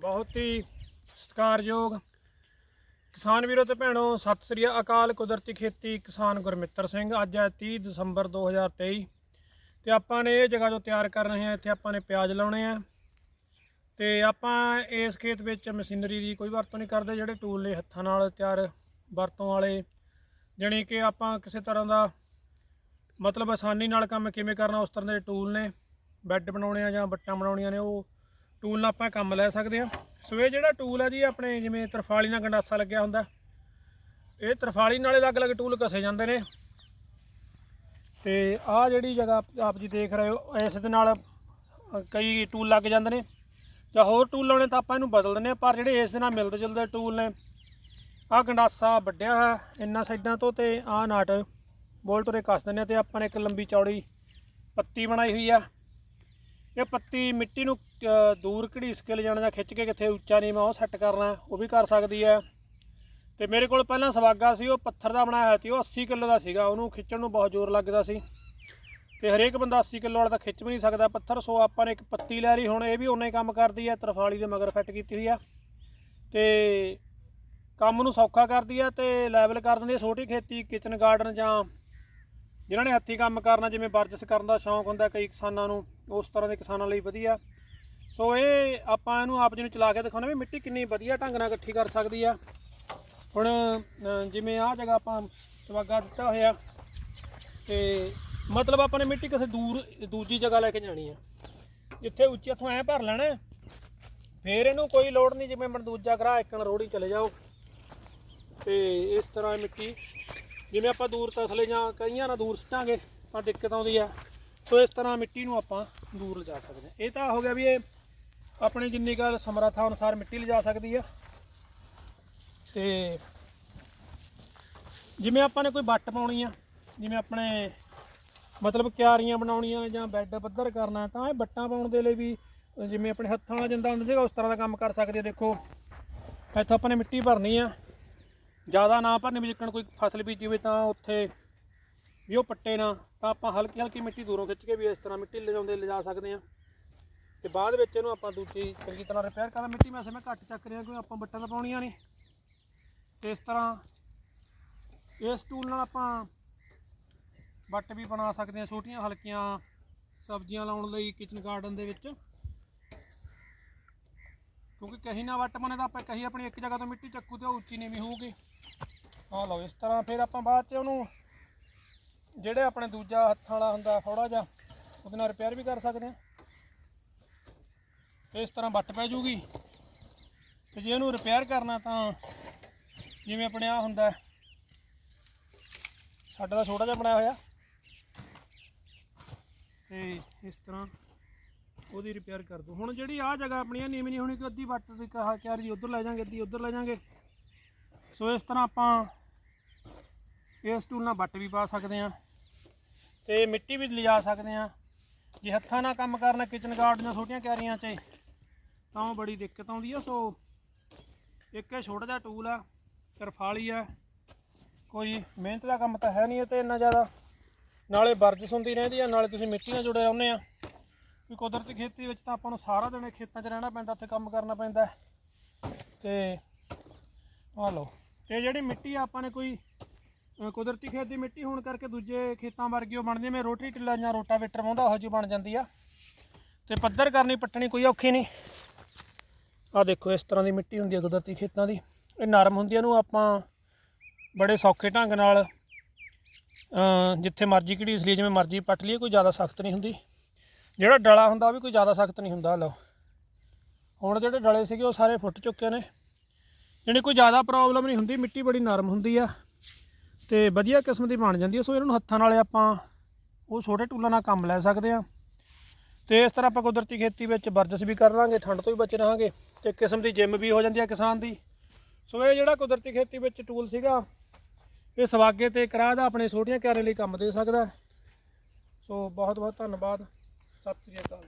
ਬਹੁਤ ਹੀ ਸਤਿਕਾਰਯੋਗ ਕਿਸਾਨ ਵੀਰੋ ਤੇ ਭੈਣੋ, ਸਤਿ ਸ੍ਰੀ ਅਕਾਲ। ਕੁਦਰਤੀ ਖੇਤੀ ਕਿਸਾਨ ਗੁਰਮਿੱਤਰ ਸਿੰਘ। ਅੱਜ ਹੈ 30 ਦਸੰਬਰ 2023 ਤੇ ਆਪਾਂ ਨੇ ਇਹ ਜਗ੍ਹਾ ਜੋ ਤਿਆਰ ਕਰ ਰਹੇ ਹਾਂ, ਇੱਥੇ ਆਪਾਂ ਨੇ ਪਿਆਜ਼ ਲਾਉਣੇ ਆ ਤੇ ਆਪਾਂ ਇਸ ਖੇਤ ਵਿੱਚ ਮਸ਼ੀਨਰੀ ਦੀ ਕੋਈ ਵਰਤੋਂ ਨਹੀਂ ਕਰਦੇ, ਜਿਹੜੇ ਟੂਲ ਨੇ ਹੱਥਾਂ ਨਾਲ ਤਿਆਰ ਵਰਤੋਂ ਵਾਲੇ, ਜਾਣੀ ਕਿ ਆਪਾਂ ਕਿਸੇ ਤਰ੍ਹਾਂ ਦਾ ਮਤਲਬ ਆਸਾਨੀ ਨਾਲ ਕੰਮ ਕਿਵੇਂ ਕਰਨਾ, ਉਸ ਤਰ੍ਹਾਂ ਦੇ ਟੂਲ ਨੇ, ਬੈੱਡ ਬਣਾਉਣੇ ਆ ਜਾਂ ਬੱਟਾਂ ਬਣਾਉਣੀਆਂ ਨੇ, ਉਹ ਟੂਲ ਨਾਲ ਆਪਾਂ ਕੰਮ ਲੈ ਸਕਦੇ ਆ ਸੋ ਇਹ ਜਿਹੜਾ ਟੂਲ ਹੈ ਜੀ, ਆਪਣੇ ਜਿਵੇਂ ਤਰਫਾਲੀ ਨਾਲ ਗੰਡਾਸਾ ਲੱਗਿਆ ਹੁੰਦਾ। ਇਹ ਤਰਫਾਲੀ ਨਾਲ ਅਲੱਗ-ਅਲੱਗ ਟੂਲ ਕਸੇ ਜਾਂਦੇ ਨੇ। ਤੇ ਆਹ ਜਿਹੜੀ ਜਗ੍ਹਾ ਆਪ- ਜੀ ਦੇਖ ਰਹੇ ਹੋ, ਇਸ ਦੇ ਨਾਲ ਕਈ ਟੂਲ ਲੱਗ ਜਾਂਦੇ ਨੇ। ਜਾਂ ਹੋਰ ਟੂਲ ਲਾਉਣੇ ਤਾਂ ਆਪਾਂ ਇਹਨੂੰ ਬਦਲ ਦਿੰਦੇ ਆ ਪਰ ਜਿਹੜੇ ਇਸ ਦੇ ਨਾਲ ਮਿਲਦੇ ਜੁਲਦੇ ਟੂਲ ਨੇ ਆਹ ਗੰਡਾਸਾ ਵੱਡਿਆ ਹੋਇਆ ਇੰਨਾ ਸਾਈਡਾਂ ਤੋਂ ਤੇ ਆਹ ਨਾਟ ਬੋਲਟ ਉਰੇ ਕੱਸ ਦਿੰਦੇ ਆ ਤੇ ਆਪਾਂ ਨੇ ਇੱਕ ਲੰਬੀ ਚੌੜੀ ਪੱਤੀ ਬਣਾਈ ਹੋਈ ਆ। ਇਹ ਪੱਤੀ ਮਿੱਟੀ ਨੂੰ ਅ, ਦੂਰ ਘੜੀਸ ਕੇ ਲਿਜਾਣਾ ਜਾਂ ਖਿੱਚ ਕੇ ਕਿੱਥੇ ਉੱਚਾ ਨੀਵਾਂ ਉਹ ਸੈੱਟ ਕਰਨਾ ਉਹ ਵੀ ਕਰ ਸਕਦੀ ਹੈ। ਤੇ ਮੇਰੇ ਕੋਲ ਪਹਿਲਾਂ ਸਵਾਗਾ ਸੀ ਉਹ ਪੱਥਰ ਦਾ ਬਣਾਇਆ ਹੋਇਆ ਸੀ ਉਹ 80 ਕਿਲੋ ਦਾ ਸੀਗਾ ਉਹਨੂੰ ਖਿੱਚਣ ਨੂੰ ਬਹੁਤ ਜ਼ੋਰ ਲੱਗਦਾ ਸੀ। ਤੇ ਹਰੇਕ ਬੰਦਾ 80 ਕਿਲੋ ਵਾਲਾ ਤਾਂ ਖਿੱਚ ਵੀ ਨਹੀਂ ਸਕਦਾ ਪੱਥਰ ਸੋ ਆਪਾਂ ਨੇ ਇੱਕ ਪੱਤੀ ਲੈ ਲਈ ਹੁਣ ਇਹ ਵੀ ਉਨਾ ਹੀ ਕੰਮ ਕਰਦੀ ਹੈ ਤਰਫਾਲੀ ਦੇ ਮਗਰ ਫਿੱਟ ਕੀਤੀ ਹੋਈ ਆ। ਤੇ ਕੰਮ ਨੂੰ ਸੌਖਾ ਕਰਦੀ ਹੈ ਤੇ ਲੈਵਲ ਕਰ ਦਿੰਦੀ ਹੈ ਛੋਟੀ ਖੇਤੀ ਕਿਚਨ ਗਾਰਡਨ ਜਾਂ ਜਿਨ੍ਹਾਂ ਨੇ ਹੱਥੀਂ ਕੰਮ ਕਰਨਾ, ਜਿਵੇਂ ਵਰਜਸ ਕਰਨ ਦਾ ਸ਼ੌਂਕ ਹੁੰਦਾ, ਕਈ ਕਿਸਾਨਾਂ ਨੂੰ, ਉਸ ਤਰ੍ਹਾਂ ਦੇ ਕਿਸਾਨਾਂ ਲਈ ਵਧੀਆ। ਸੋ ਇਹ ਆਪਾਂ ਇਹਨੂੰ ਆਪ ਜੀ ਨੂੰ ਚਲਾ ਕੇ ਦਿਖਾਉਣਾ ਵੀ ਮਿੱਟੀ ਕਿੰਨੀ ਵਧੀਆ ਢੰਗ ਨਾਲ ਇਕੱਠੀ ਕਰ ਸਕਦੀ ਆ। ਹੁਣ ਜਿਵੇਂ ਆਹ ਜਗ੍ਹਾ ਆਪਾਂ ਸਵਾਗਾ ਦਿੱਤਾ ਹੋਇਆ, ਤੇ ਮਤਲਬ ਆਪਾਂ ਨੇ ਮਿੱਟੀ ਕਿਸੇ ਦੂਰ, ਦੂਜੀ ਜਗ੍ਹਾ ਲੈ ਕੇ ਜਾਣੀ ਆ। ਜਿੱਥੇ ਉੱਚੇ ਇੱਥੋਂ ਐ ਭਰ ਲੈਣਾ, ਫੇਰ ਇਹਨੂੰ ਕੋਈ ਲੋੜ ਨਹੀਂ, ਜਿਵੇਂ ਮਨ ਦੂਜਾ ਗਰਾ ਇੱਕਣ ਰੋੜੀ ਚਲੇ ਜਾਓ। ਤੇ ਇਸ ਤਰ੍ਹਾਂ ਮਿੱਟੀ ਜਿਵੇਂ ਆਪਾਂ ਦੂਰ ਤਸਲੇ ਜਾਂ ਕਈਆਂ ਨਾਲ ਦੂਰ ਸਿੱਟਾਂਗੇ, ਤਾਂ ਦਿੱਕਤ ਆਉਂਦੀ ਆ। ਸੋ ਇਸ ਤਰ੍ਹਾਂ ਮਿੱਟੀ ਨੂੰ ਆਪਾਂ ਦੂਰ ਲਿਜਾ ਸਕਦੇ ਹਾਂ। ਇਹ ਤਾਂ ਹੋ ਗਿਆ ਵੀ ਇਹ ਆਪਣੀ ਜਿੰਨੀ ਗੱਲ ਸਮਰੱਥਾ ਅਨੁਸਾਰ ਮਿੱਟੀ ਲਿਜਾ ਸਕਦੀ ਆ। ਤੇ ਜਿਵੇਂ ਆਪਾਂ ਨੇ ਕੋਈ ਵੱਟ ਪਾਉਣੀ ਆ, ਜਿਵੇਂ ਆਪਣੇ ਮਤਲਬ ਕਿਆਰੀਆਂ ਬਣਾਉਣੀਆਂ ਜਾਂ ਬੈੱਡ ਪੱਧਰ ਕਰਨਾ, ਤਾਂ ਇਹ ਵੱਟਾਂ ਪਾਉਣ ਦੇ ਲਈ ਵੀ ਜਿਵੇਂ ਆਪਣੇ ਹੱਥਾਂ ਨਾਲ ਜਿੰਦਾ ਹੁੰਦਾ ਸੀਗਾ, ਉਸ ਤਰ੍ਹਾਂ ਦਾ ਕੰਮ ਕਰ ਸਕਦੇ ਆ। ਦੇਖੋ, ਇੱਥੋਂ ਆਪਾਂ ਨੇ ਮਿੱਟੀ ਭਰਨੀ ਆ। ਜ਼ਿਆਦਾ ਨਾ ਭਰਨੇ ਵੀ ਜਿੱਕਣ ਕੋਈ ਫਸਲ ਬੀਜੀ ਹੋਵੇ ਤਾਂ ਉੱਥੇ ਵੀ ਉਹ ਪੱਟੇ ਨਾ, ਤਾਂ ਆਪਾਂ ਹਲਕੀ ਹਲਕੀ ਮਿੱਟੀ ਦੂਰੋਂ ਖਿੱਚ ਕੇ ਵੀ ਇਸ ਤਰ੍ਹਾਂ ਮਿੱਟੀ ਲਿਜਾਉਂਦੇ, ਲਿਜਾ ਸਕਦੇ ਆ ਤੇ ਬਾਅਦ ਵਿੱਚ ਇਹਨੂੰ ਆਪਾਂ ਦੂਜੀ ਚੰਗੀ ਤਰ੍ਹਾਂ ਰਿਪੇਅਰ ਕਰਾਂ ਮਿੱਟੀ ਵੈਸੇ ਮੈਂ ਘੱਟ ਚੱਕ ਰਿਹਾ ਕੋਈ ਆਪਾਂ ਬੱਟਾਂ ਤਾਂ ਪਾਉਣੀਆਂ ਨਹੀਂ। ਤੇ ਇਸ ਤਰ੍ਹਾਂ ਇਸ ਟੂਲ ਨਾਲ ਆਪਾਂ ਵੱਟ ਵੀ ਬਣਾ ਸਕਦੇ ਹਾਂ, ਛੋਟੀਆਂ ਹਲਕੀਆਂ ਸਬਜ਼ੀਆਂ ਲਾਉਣ ਲਈ ਕਿਚਨ ਗਾਰਡਨ ਦੇ ਵਿੱਚ। ਕਿਉਂਕਿ ਕਹੀ ਨਾ ਵੱਟ ਬਣੇ ਤਾਂ ਆਪਾਂ ਕਹੀ ਆਪਣੀ ਇੱਕ ਜਗ੍ਹਾ ਤੋਂ ਮਿੱਟੀ ਚੱਕੂ ਤੇ ਉਹ ਉੱਚੀ ਨੀਵੀਂ ਹੋਊਗੀ। ਆਹ ਲਓ ਇਸ ਤਰ੍ਹਾਂ ਫਿਰ ਆਪਾਂ ਬਾਅਦ ਚ ਉਹਨੂੰ ਜਿਹੜੇ ਆਪਣੇ ਦੂਜਾ ਹੱਥਾਂ ਵਾਲਾ ਹੁੰਦਾ ਥੋੜਾ ਜਿਹਾ ਉਹਦੇ ਨਾਲ ਰਿਪੇਅਰ ਵੀ ਕਰ ਸਕਦੇ ਆ ਇਸ ਤਰ੍ਹਾਂ ਵੱਟ ਪੈ ਜੂਗੀ ਤੇ ਜੇ ਇਹਨੂੰ ਰਿਪੇਅਰ ਕਰਨਾ ਤਾਂ ਜਿਵੇਂ ਆਪਣੇ ਆ ਹੁੰਦਾ ਹੈ, ਸਾਡਾ ਤਾਂ ਛੋਟਾ ਜਿਹਾ ਬਣਾਇਆ ਹੋਇਆ। ਤੇ ਇਸ ਤਰ੍ਹਾਂ ਉਹਦੀ ਰਿਪੇਅਰ ਕਰ ਦੋ ਹੁਣ ਜਿਹੜੀ ਆ ਜਗ੍ਹਾ ਆਪਣੀ ਆ, ਨੀਵੀਂ ਨਹੀਂ ਹੋਣੀ, ਕਿ ਅੱਧੀ ਵੱਟ ਦੀ ਕਹਾ ਕਿਆਰੀ ਦੀ ਉਧਰ ਲੈ ਜਾਾਂਗੇ, ਅੱਧੀ ਉਧਰ ਲੈ ਜਾਾਂਗੇ। ਸੋ ਇਸ ਤਰ੍ਹਾਂ ਆਪਾਂ ਇਸ ਟੂਲ ਨਾਲ ਵੱਟ ਵੀ ਪਾ ਸਕਦੇ ਆ ਤੇ ਮਿੱਟੀ ਵੀ ਲਿਜਾ ਸਕਦੇ ਆ ਜੇ ਹੱਥਾਂ ਨਾਲ ਕੰਮ ਕਰਨਾ ਕਿਚਨ ਗਾਰਡਨ ਜਾਂ ਛੋਟੀਆਂ ਕਿਆਰੀਆਂ 'ਚ, ਤਾਂ ਉਹ ਬੜੀ ਦਿੱਕਤ ਆਉਂਦੀ ਆ। ਸੋ ਇੱਕ ਇਹ ਛੋਟਾ ਜਿਹਾ ਟੂਲ ਆ, ਤਰਫਾਲੀ ਆ। ਕੋਈ ਮਿਹਨਤ ਦਾ ਕੰਮ ਤਾਂ ਹੈ ਨਹੀਂ ਇਹ ਤੇ ਇੰਨਾ ਜ਼ਿਆਦਾ। ਨਾਲੇ ਵਰਜਸ ਹੁੰਦੀ ਰਹਿੰਦੀ ਆ, ਨਾਲੇ ਤੁਸੀਂ ਮਿੱਟੀ ਨਾਲ ਜੁੜੇ ਰਹਿੰਦੇ ਆ। ਵੀ ਕੁਦਰਤੀ ਖੇਤੀ ਵਿੱਚ ਤਾਂ ਆਪਾਂ ਨੂੰ ਸਾਰਾ ਦਿਨ ਖੇਤਾਂ 'ਚ ਰਹਿਣਾ ਪੈਂਦਾ, ਉੱਥੇ ਕੰਮ ਕਰਨਾ ਪੈਂਦਾ ਹੈ। ਤੇ ਆ ਲਓ, ਤੇ ਜਿਹੜੀ ਮਿੱਟੀ ਆਪਾਂ ਨੇ ਕੋਈ ਕੁਦਰਤੀ ਖੇਤ ਦੀ ਮਿੱਟੀ ਹੋਣ ਕਰਕੇ ਦੂਜੇ ਖੇਤਾਂ ਵਰਗੀ ਉਹ ਬਣਦੀ ਮੈਂ ਰੋਟਰੀ ਟਿੱਲਾ ਜਾਂ ਰੋਟਾਵੇਟਰ ਪਾਉਂਦਾ ਉਹ ਜਿਹੀ ਬਣ ਜਾਂਦੀ ਆ। ਤੇ ਪੱਧਰ ਕਰਨੀ, ਪੱਟਣੀ ਕੋਈ ਔਖੀ ਨਹੀਂ। ਆ ਦੇਖੋ, ਇਸ ਤਰ੍ਹਾਂ ਦੀ ਮਿੱਟੀ ਹੁੰਦੀ ਹੈ ਕੁਦਰਤੀ ਖੇਤਾਂ ਦੀ। ਇਹ ਨਰਮ ਹੁੰਦੀ ਆ, ਇਹਨੂੰ ਆਪਾਂ ਬੜੇ ਸੌਖੇ ਢੰਗ ਨਾਲ ਜਿੱਥੇ ਮਰਜ਼ੀ ਘੜੀਸ ਲਈ ਜਿਵੇਂ ਮਰਜ਼ੀ ਪੱਟ ਲਈਏ, ਕੋਈ ਜ਼ਿਆਦਾ ਸਖਤ ਨਹੀਂ ਹੁੰਦੀ। ਜਿਹੜਾ ਡਲਾ ਹੁੰਦਾ ਉਹ ਵੀ ਕੋਈ ਜ਼ਿਆਦਾ ਸਖਤ ਨਹੀਂ ਹੁੰਦਾ, ਲਓ। ਹੁਣ ਜਿਹੜੇ ਡਲੇ ਸੀਗੇ ਉਹ ਸਾਰੇ ਫੁੱਟ ਚੁੱਕੇ ਨੇ। ਜਿਹੜੀ ਕੋਈ ਜ਼ਿਆਦਾ ਪ੍ਰੋਬਲਮ ਨਹੀਂ ਹੁੰਦੀ, ਮਿੱਟੀ ਬੜੀ ਨਰਮ ਹੁੰਦੀ ਆ। ਤੇ ਵਧੀਆ ਕਿਸਮ ਦੀ ਬਣ ਜਾਂਦੀ ਹੈ ਸੋ ਇਹਨਾਂ ਨੂੰ ਹੱਥਾਂ ਨਾਲੇ ਆਪਾਂ ਉਹ ਛੋਟੇ ਟੂਲਾਂ ਨਾਲ ਕੰਮ ਲੈ ਸਕਦੇ ਆ। ਤੇ ਇਸ ਤਰ੍ਹਾਂ ਆਪਾਂ ਕੁਦਰਤੀ ਖੇਤੀ ਵਿੱਚ ਵਰਜਸ ਵੀ ਕਰ ਲਾਂਗੇ, ਠੰਡ ਤੋਂ ਵੀ ਬਚ ਰਹਾਂਗੇ, ਤੇ ਕਿਸਮ ਦੀ ਜਿੰਮ ਵੀ ਹੋ ਜਾਂਦੀ ਹੈ ਕਿਸਾਨ ਦੀ। ਸੋ ਇਹ ਜਿਹੜਾ ਕੁਦਰਤੀ ਖੇਤੀ ਵਿੱਚ ਟੂਲ ਸੀਗਾ, ਇਹ ਸਵਾਗੇ ਤੇ ਕਰਾਹ ਦਾ ਆਪਣੇ ਛੋਟੀਆਂ ਕਿਆਰੇ ਲਈ ਕੰਮ ਦੇ ਸਕਦਾ। ਸੋ ਬਹੁਤ ਬਹੁਤ ਧੰਨਵਾਦ। ਸਤਿ ਸ੍ਰੀ ਅਕਾਲ